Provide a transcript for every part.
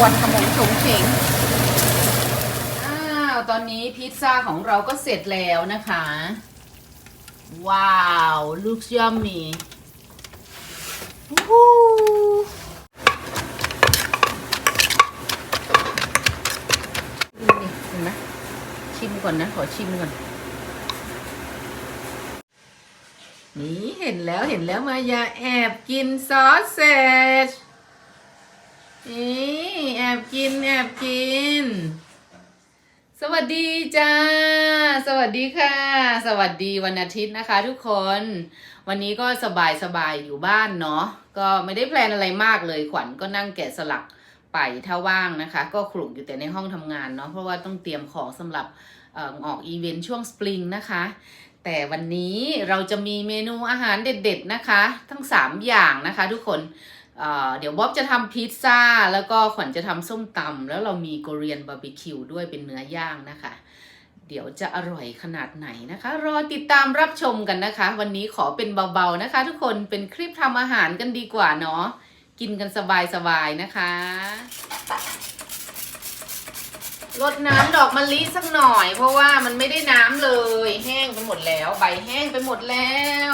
ควันขโมงโฉงเฉงอ้าวตอนนี้พิซซ่าของเราก็เสร็จแล้วนะคะ ว้าวลูกยัมมีดูนี่นี่เห็นไหมชิมก่อนนะ ขอชิมก่อน นี่เห็นแล้วเห็นแล้วมายาแอบกินซอสเซจนี่ อบกิน แอบกิน สวัสดีจ้า สวัสดีค่ะ สวัสดีวันอาทิตย์นะคะ ทุกคน วันนี้ก็สบายสบายอยู่บ้านเนาะ ก็ไม่ได้แพลนอะไรมากเลย ขวัญก็นั่งแกะสลักไปถ้าว่างนะคะ ก็ขลุกอยู่แต่ในห้องทำงานเนาะ เพราะว่าต้องเตรียมของสำหรับออออกอีเวนต์ช่วงสปริงนะคะ แต่วันนี้เราจะมีเมนูอาหารเด็ดๆนะคะ ทั้ง 3 อย่างนะคะ ทุกคน เดี๋ยวบ๊อบจะทำพิซซ่า แล้วก็ขวัญจะทำส้มตำแล้วเรามีโกเรียนบาร์บีคิวด้วยเป็นเนื้อย่างนะคะ เดี๋ยวจะอร่อยขนาดไหนนะคะ รอติดตามรับชมกันนะคะ วันนี้ขอเป็นเบาๆนะคะ ทุกคนเป็นคลิปทำอาหารกันดีกว่าเนาะกินกันสบายๆนะคะรดน้ำดอกมะลิสักหน่อย เพราะว่ามันไม่ได้น้ำเลย แห้งไปหมดแล้ว ใบแห้งไปหมดแล้ว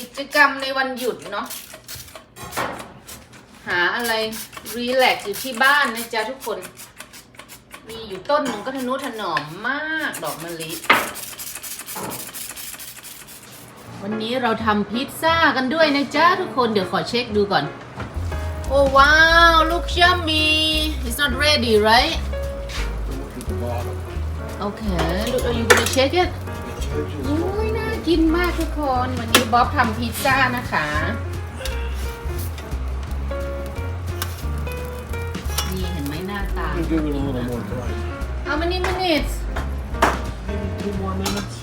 กิจกรรมในวันหยุดเนาะหาอะไรรีแลกซ์อยู่ที่บ้านนะจ๊ะทุกคน มีอยู่ต้นหนึ่งก็ทะนุถนอมมากดอกมะลิ วันนี้เราทำพิซซ่ากันด้วยนะจ๊ะทุกคนเดี๋ยวขอเช็คดูก่อน โอ้ว้าว look yummy it's not ready right Look at the bottom. okay look are you gonna check it It's edges. โอ้ยน่า กินมากทุกคน วันนี้บ๊อบทำพิซซ่านะคะ นี่เห็นไหมหน้าตา You give it a little more dry. How many minutes Maybe two more minutes.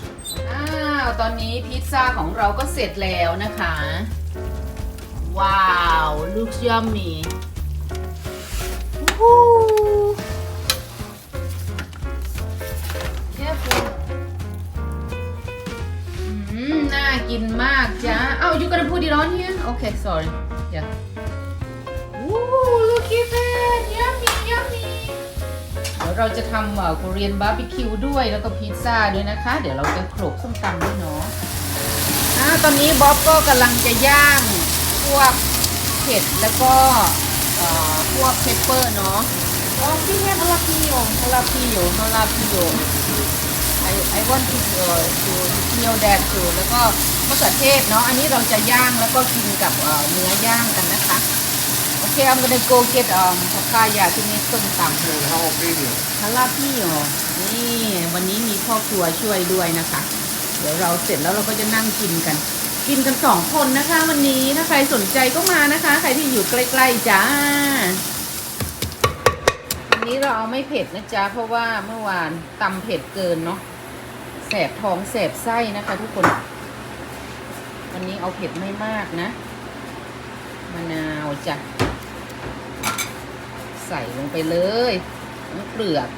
อ้าวตอนนี้พิซซ่าของเราก็เสร็จแล้วนะคะ ว้าว looks yummy วู้ กินมากจ้าเอ้า you gonna put it on here okay sorry yeah วู้ look at that yummy yummy เดี๋ยวเราจะทำเอ่อโคเรียนบาร์บีคิวด้วยแล้วก็พิซซ่าด้วยนะคะ เดี๋ยวเราจะโขลกส้มตำด้วยเนาะอ่าตอนนี้บ๊อบก็กำลังจะย่างพวกเผ็ดแล้วก็เอ่อพวกเพปเปอร์เนาะอ๋อพี่แฮมฮาลาปิโยฮาลาปิโยฮาลาปิโย I I want to uh, to feel that too แล้วก็ มะเขือเทศเนาะอันนี้เราจะย่างแล้วก็กินกับเอ่อเนื้อย่างกันนะคะโอเค I'm gonna go get um ผักกาดยาที่นี่ส้มตำเลย Jalapeno. ฮาลาพี่เหรอนี่วันนี้มีพ่อครัวช่วยด้วยนะคะ เดี๋ยวเราเสร็จแล้วเราก็จะนั่งกินกัน กินกันสองคนนะคะ วันนี้ถ้าใครสนใจก็มานะคะ ใครที่อยู่ใกล้ๆจ้าวันนี้เราเอาไม่เผ็ดนะจ๊ะเพราะว่าเมื่อวานตำเผ็ดเกินเนาะแสบท้องแสบไส้นะคะทุกคน วันนี้เอาเผ็ดไม่มากนะมะนาวจ้ะใส่ลงไปเลยทั้งเปลือก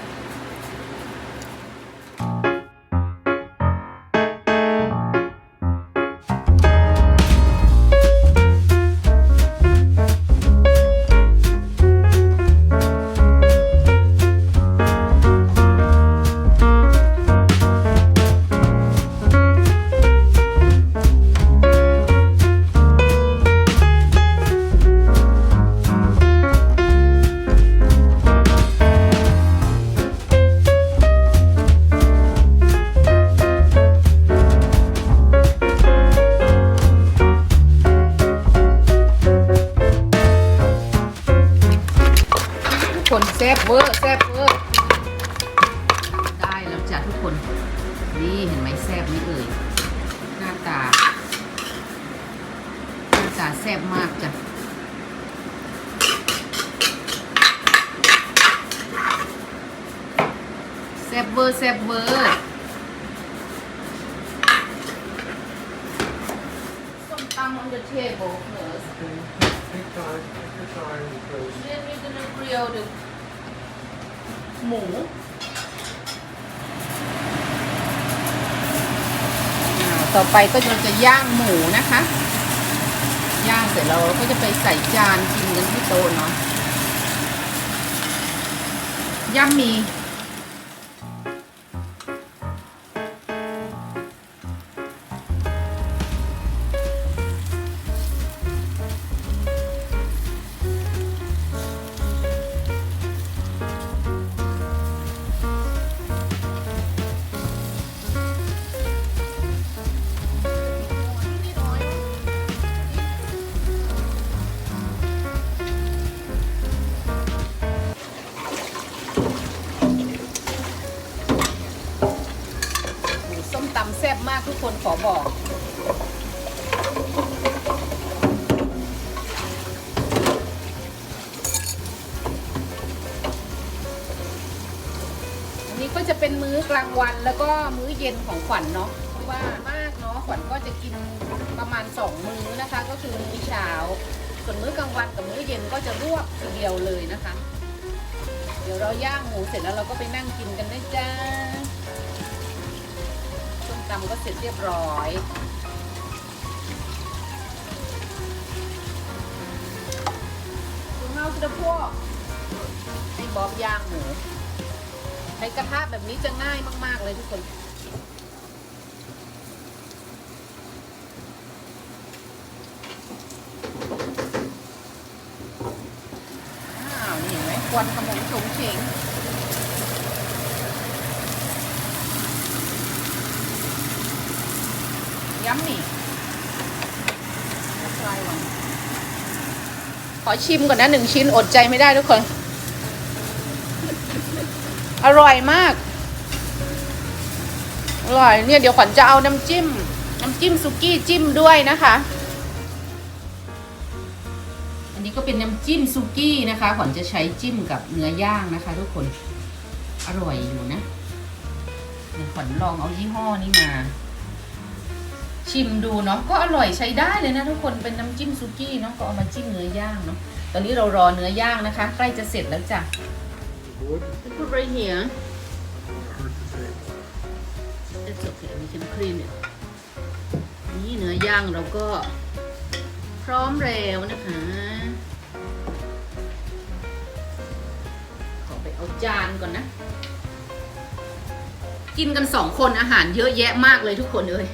คนแซ่บเวอร์แซ่บเวอร์ได้แล้วจ้ะทุกคน นี่เห็นไหมแซ่บไหมเอ่ยหน้าตาหน้าตาแซ่บมากจ้ะแซ่บเวอร์แซ่บเวอร์ส้มตำ on the table first Take time, take your time because then we're gonna grill the หมูต่อไปก็จะจะย่างหมูนะคะ ย่างเสร็จเราก็จะไปใส่จานกินกันที่โต๊ะเนาะย่ำมี ทุกคนขอบอก อันนี้ก็จะเป็นมื้อกลางวันแล้วก็มื้อเย็นของขวัญเนาะเพราะว่ามากเนาะขวัญก็จะกินประมาณสองมื้อนะคะ ก็คือมื้อเช้า ส่วนมื้อกลางวันกับมื้อเย็นก็จะรวบทีเดียวเลยนะคะ เดี๋ยวเราย่างหมูเสร็จแล้วเราก็ไปนั่งกินกันนะจ๊ะส้ม ตำก็เสร็จเรียบร้อย คุณเมาสุดพวกให้บ๊อบย่างหมูใช้กระทะแบบนี้จะง่ายมาก ๆ เลยทุกคนอ้าวนี่เห็นไหมควันขมงฉงเฉง ยัมมี่ขอชิมก่อนนะหนึ่งชิ้นอดใจไม่ได้ทุกคน อร่อยมาก อร่อยเนี่ยเดี๋ยวขวัญจะเอาน้ำจิ้ม น้ำจิ้มซุกี้จิ้มด้วยนะคะ อันนี้ก็เป็นน้ำจิ้มซุกี้นะคะ ขวัญจะใช้จิ้มกับเนื้อย่างนะคะ ทุกคน อร่อยอยู่นะเดี๋ยวขวัญลองเอายี่ห้อนี้มา ชิมดูเนาะก็อร่อยใช้ได้เลยนะทุกคนเป็นน้ำจิ้มซุกี้เนาะก็เอามาจิ้มเนื้อย่างเนาะตอนนี้เรารอเนื้อย่างนะคะใกล้จะเสร็จแล้วจ้ะ Wood put right here hurt the tape. it's okay we can clean it นี่เนื้อย่างเราก็พร้อมแล้วนะคะ ขอไปเอาจานก่อนนะ กินกันสองคนอาหารเยอะแยะมากเลยทุกคนเลย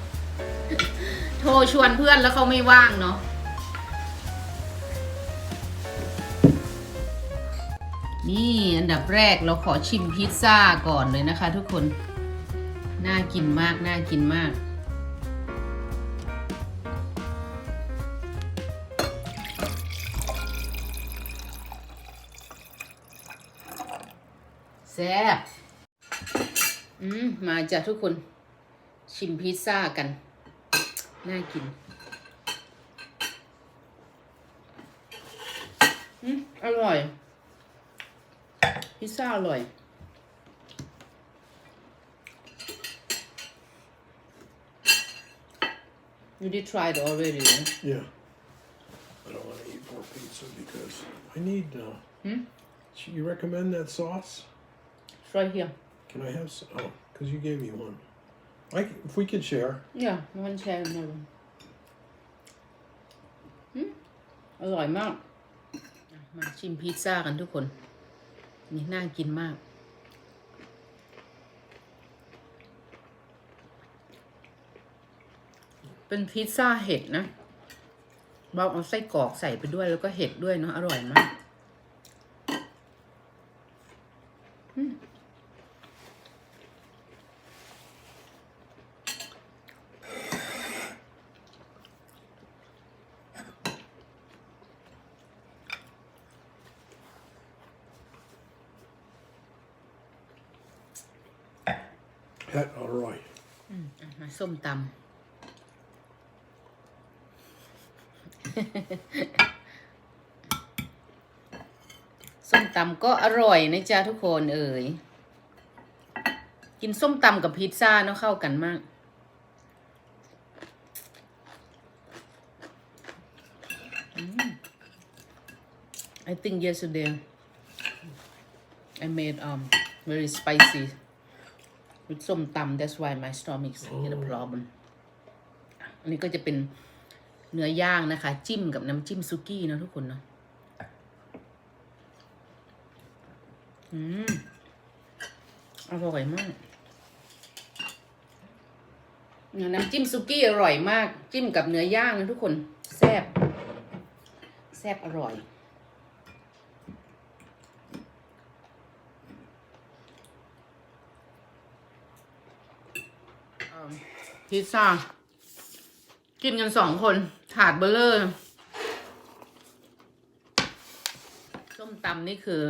ทรชวนเพื่อนแล้วเขาไม่ว่างเนาะ นี่อันดับแรกเราขอชิมพิซซ่าก่อนเลยนะคะทุกคน น่ากินมาก น่ากินมาก แซ่บ อืม มาจ้ะทุกคนชิมพิซซ่ากัน น่ากิน อืม อร่อย พิซซ่าอร่อย You did try it already, right? Yeah. I don't want to eat more pizza because I need. Uh, Hmm? You recommend that sauce? Try here. Can I have? Some? Oh, because you gave me one. I if we could share. Yeah, one share another. อืมอร่อยมาก มาชิมพิซซ่ากันทุกคน นี่น่ากินมาก เป็นพิซซ่าเห็ดนะเราเอาไส้กรอกใส่ไปด้วยแล้วก็เห็ดด้วยเนาะอร่อยมาก Pet, all right. อะมาส้มตำ ส้มตำก็อร่อยนะจ๊ะทุกคนเอ่ย กินส้มตำกับพิซซ่าเนาะเข้ากันมาก I think yesterday I made um very spicy with ส้มตำ that's why my stomach is a Oh. problem อันนี้ก็จะเป็นเนื้อย่างนะคะ จิ้มกับน้ำจิ้มซุกี้เนอะทุกคนเนาะอืมอร่อยมากเนี่ยน้ำจิ้มซุกี้อร่อยมาก จิ้มกับเนื้อย่างนะทุกคน แซ่บ แซ่บอร่อย พิซซ่า กินกันสองคน ถาดเบลเลอร์ส้มตำนี่คือ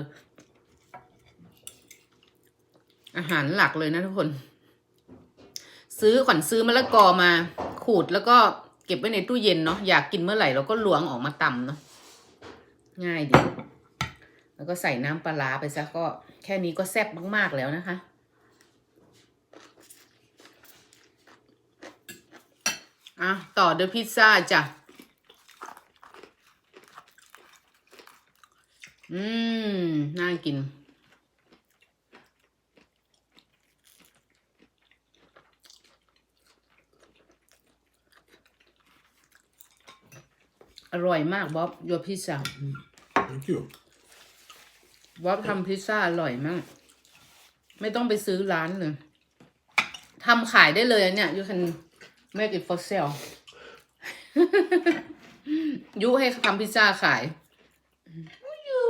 อาหารหลักเลยนะทุกคน ซื้อขวัญซื้อมะละกอมา ขูดแล้วก็เก็บไว้ในตู้เย็นเนาะอยากกินเมื่อไหร่เราก็ล้วงออกมาตำเนาะง่ายดี แล้วก็ใส่น้ำปลาร้าไปซะก็แค่นี้ก็แซ่บมาก ๆ แล้วนะคะ อะต่อด้วยพิซซ่าจ้ะ อืม น่ากิน อร่อยมากบ๊อบยพิซซ่า Thank you. บ๊อบทำพิซซ่าอร่อยมาก ไม่ต้องไปซื้อร้านเลยทำขายได้เลยอันเนี่ย you can make it for sale ยุให้ทำพิซซ่าขายยุ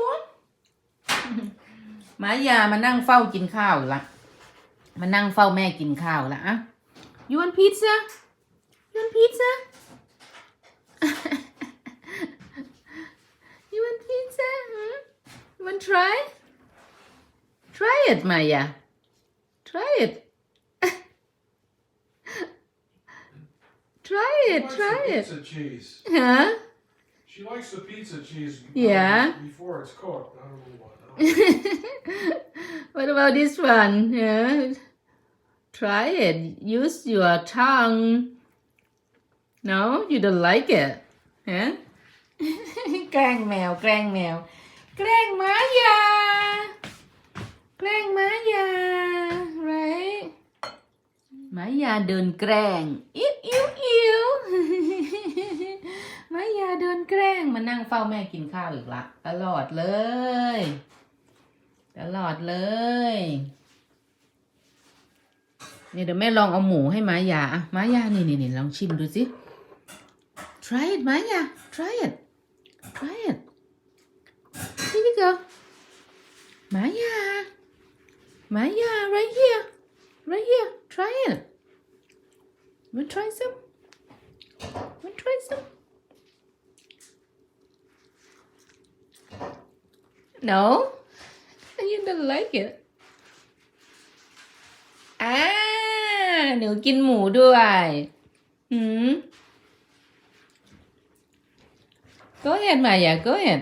หมายามานั่งเฝ้ากินข้าวอยู่ละมานั่งเฝ้าแม่กินข้าวละอะยูนพิซซ่ายูนพิซซ่ายูนพิซซ่ายูน try try it Maya try it try it She likes try the it Pizza cheese. huh She likes the pizza cheese. Yeah. Before it's cooked. I don't know why. what about this one? Yeah. Try it. Use your tongue. No, you don't like it. Huh? แกล้งแมว แกล้งแมว แกล้งหมายา แกล้งหมายา right ห มายาเดินแกล้งอิ้วอิ้วอิ้วมายาเดินแกล้งมานั่งเฝ้าแม่กินข้าวอีกละตลอดเลย ตลอดเลยนี่เดี๋ยวแม่ลองเอาหมูให้มายาอะมายานี่นี่นี่ลองชิมดูสิ try it มายา try it try it here you go มายา มายา right here right here try it want try some want try some no you don't like it อ่าหนูกินหมูด้วยหืม go ahead มายา go ahead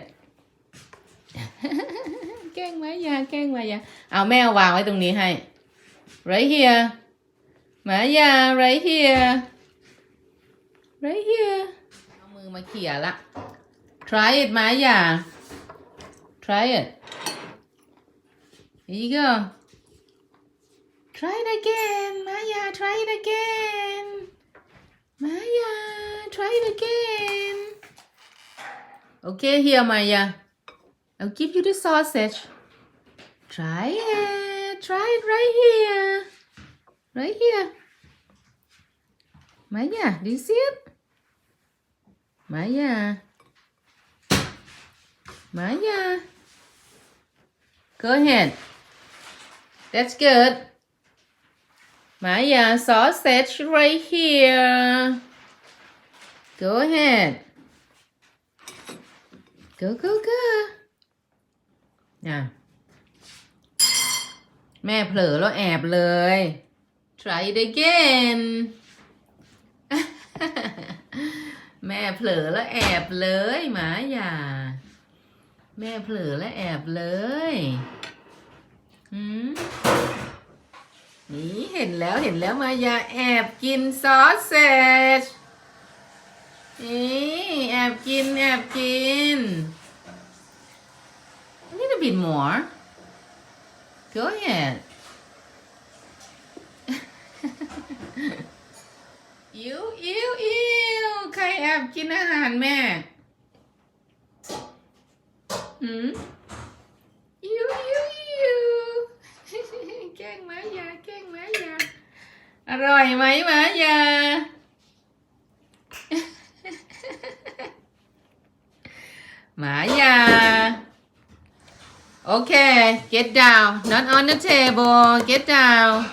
แกล้งมายาแกล้ right here มายา right here right here เอามือมาเขี่ยละ try it มายา try it here you go Try it again, Maya. Try it again. Maya, try it again. Okay, here, Maya. I'll give you the sausage. Try it. Try it right here. Right here. Maya, do you see it? Maya. Maya. Go ahead. That's good. Maya, sausage right here. Go ahead. Go, go, go. น่ะ แม่เผลอแล้วแอบเลย try it again แม่เผลอแล้วแอบเลยหมาอย่า แม่เผลอแล้วแอบเลยหืมนี่เห็นแล้วเห็นแล้วมายาแอบกินซอสเซจนี่แอบกินแอบกิน A little bit more go ahead อิวอิวอิบกินอาหารแม่หืมยูยูยูแกล้งหมายาแกล้งหมายาอร่อยไหมหมายาหมายา Okay, get down. Not on the table. Get down.